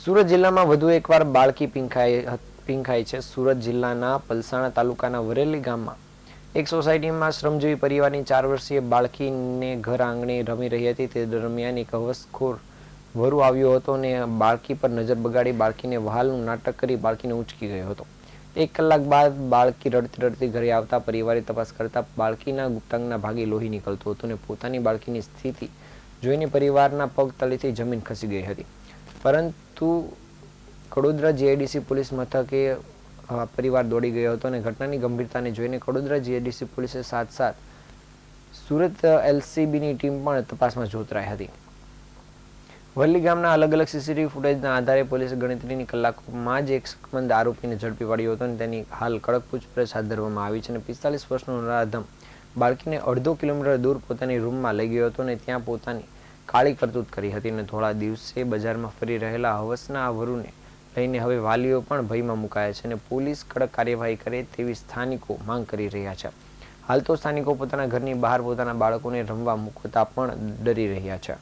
સુરત જિલ્લામાં વધુ એકવાર બાળકી પીંખાઈ પીંખાઈ છે. સુરત જિલ્લાના પલસાણા તાલુકાના વરેલી ગામમાં એક સોસાયટીમાં શ્રમજીવી પરિવારની ચાર વર્ષીય બાળકીને ઘર આંગણે રમી રહી હતી. તે દરમિયાન એક હવસખોર વરુ આવ્યો હતો અને બાળકી પર નજર બગાડી બાળકીને વહાલનું નાટક કરી બાળકીને ઉંચકી ગયો હતો. એક કલાક બાદ બાળકી રડતી રડતી ઘરે આવતા પરિવારે તપાસ કરતા બાળકીના ગુપ્તાંગના ભાગે લોહી નીકળતું હતું અને પોતાની બાળકીની સ્થિતિ જોઈને પરિવારના પગ તળેથી જમીન ખસી ગઈ હતી. પરંતુ કડોદરા જીઆઈડીસી પોલીસ મથકે પરિવાર દોડી ગયો હતો અને ઘટનાની ગંભીરતાને જોઈને કડોદરા જીઆઈડીસી પોલીસે સાથ સાથ સુરત એલસીબીની ટીમ પણ તપાસમાં જોતરાઈ હતી. વલ્લી ગામના અલગ અલગ સીસીટીવી ફૂટેજના આધારે પોલીસે ગણતરીની કલાકોમાં જ એક શકમંદ આરોપીને ઝડપી પાડ્યો હતો અને તેની હાલ કડક પૂછપરછ હાથ ધરવામાં આવી છે અને પિસ્તાલીસ વર્ષનો નરાધમ બાળકીને અડધો કિલોમીટર દૂર પોતાની રૂમમાં લઈ ગયો હતો અને ત્યાં પોતાની કાળી કરતૂત કરી હતી અને થોડા દિવસે બજારમાં ફરી રહેલા હવસના આ વરુને લઈને હવે વાલીઓ પણ ભયમાં મુકાયા છે અને પોલીસ કડક કાર્યવાહી કરે તેવી સ્થાનિકો માંગ કરી રહ્યા છે. હાલ તો સ્થાનિકો પોતાના ઘરની બહાર પોતાના બાળકોને રમવા મૂકતા પણ ડરી રહ્યા છે.